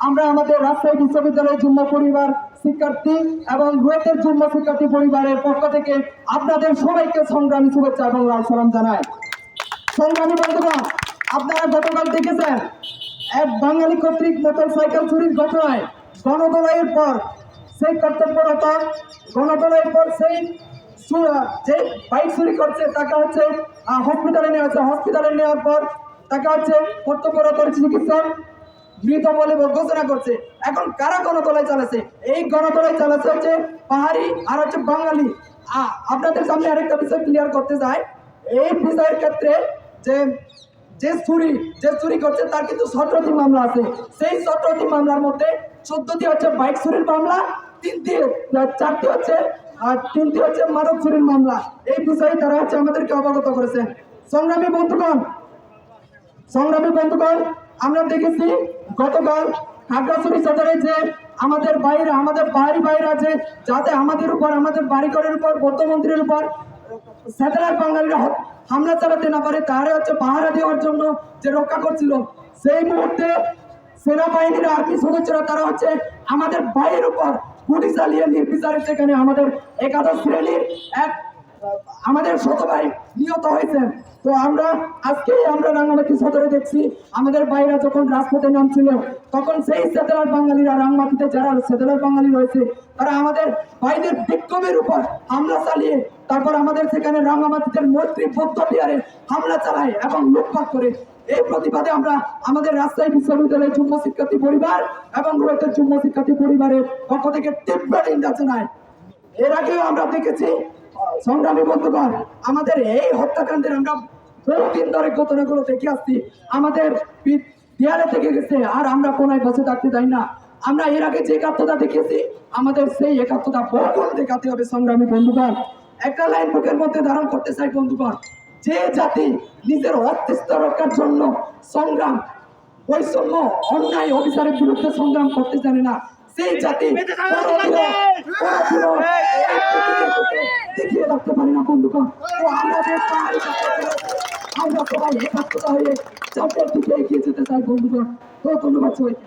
আমরা আমাদের রাজশাহী বিশ্ববিদ্যালয়ের যুগ্ম পরিবার শিক্ষার্থী এবং রোতের যুগ্ম শিক্ষার্থী পরিবারের পক্ষ থেকে আপনাদের সবাইকে সংগ্রামী শুভেচ্ছা এবং লাল সালাম জানাই। সংগ্রামী বন্ধুগণ, আপনারা গতকাল দেখেছেন এক বাঙালি কর্তৃক মোটর সাইকেল চুরির ঘটনায় গণদলাইয়ের পর সেই কর্তব্যরত গণদলাইয়ের পর সেই যে বাইক চুরি করছে, তাকে হচ্ছে হসপিটালে নেওয়া হচ্ছে হসপিটালে নেওয়ার পর তাকে হচ্ছে কর্তব্যরত চিকিৎসক মৃত বলে ঘোষণা করছে। এখন কারা গণতলায় চালাচ্ছে? এই গণতলায় চালাচ্ছে হচ্ছে পাহাড়ি আর হচ্ছে বাঙালি। আপনাদের সামনে আরেকটা বিষয় ক্লিয়ার করতে চাই। এই বিষয়ের ক্ষেত্রে যে যে চুরি যে চুরি করছে, তার কিন্তু সতেরোটি মামলা আছে। সেই সতেরোটি মামলার মধ্যে চোদ্দটি হচ্ছে বাইক চুরির মামলা, তিনটি চারটি হচ্ছে, আর তিনটি হচ্ছে মাদক চুরির মামলা। এই বিষয়ে তারা হচ্ছে আমাদেরকে অবগত করেছেন সংগ্রামী বন্ধুগণ সংগ্রামী বন্ধুগণ, আমরা দেখেছি গতকাল খাগড়াছড়ি সদরে যে আমাদের বাইরে আমাদের বাড়ি বাইরে আছে, যাতে আমাদের উপর, আমাদের বাড়িঘরের উপর বৌদ্ধমন্ত্রীর উপর স্যাটেলাইট বাঙালিরা হামলা চালাতে না পারে, তারা হচ্ছে পাহারা দেওয়ার জন্য যে রক্ষা করছিল। সেই মুহূর্তে সেনাবাহিনীর আর্মি সদস্যরা, তারা হচ্ছে আমাদের ভাইয়ের উপর গুলি চালিয়ে নির্বিচারে সেখানে আমাদের একাদশ শ্রেণির এক আমাদের শতভাই নিহত হয়েছেন তো আমরা আজকে আমরা রাঙ্গামাটি সদরে দেখছি, আমাদের ভাইরা যখন রাজপথে নামছিল, তখন সেই সেটেলার বাঙালিরা রাঙ্গামাটিতে যারা সেটেলার বাঙালি রয়েছে, তারা আমাদের ভাইদের বিক্ষোভের উপর হামলা চালিয়ে, তারপর আমাদের সেখানে রাঙ্গামাটিতে মৈত্রী বৌদ্ধ বিহারে হামলা চালায় এবং লুটপাট করে। এই প্রতিবাদে আমরা আমাদের রাজশাহী বিশ্ববিদ্যালয়ের যুগ্ম শিক্ষার্থী পরিবার এবং রয়েছে যুগ্ম শিক্ষার্থী পরিবারের পক্ষ থেকে তীব্র নিন্দা জানাই। এর আগেও আমরা দেখেছি সংগ্রামী বন্ধুগণ আমাদের এই হত্যাকাণ্ডের আমরা বহুদিন ধরে ঘটনাগুলো দেখে আসছি। আমাদের দেয়ালে থেকে গেছে আর আমরা কোনায় বসে থাকতে চাই না। আমরা এর আগে যে একাত্মতা দেখেছি আমাদের সেই একাত্মতা বহুগুণ দেখাতে হবে সংগ্রামী বন্ধুগণ। একটা লাইন বুকের মধ্যে ধারণ করতে চাই বন্ধুগণ যে জাতি নিজের অস্তিত্ব রক্ষার জন্য সংগ্রাম বৈষম্য অন্যায় অবিচারের বিরুদ্ধে সংগ্রাম করতে জানে না সেই জাতি রাখতে পারি না বন্ধুগণ আমরা সবাই একাত্মতা হয়ে চারটার দিকে এগিয়ে যেতে চাই, বন্ধুগণ। ধন্যবাদ সবাইকে।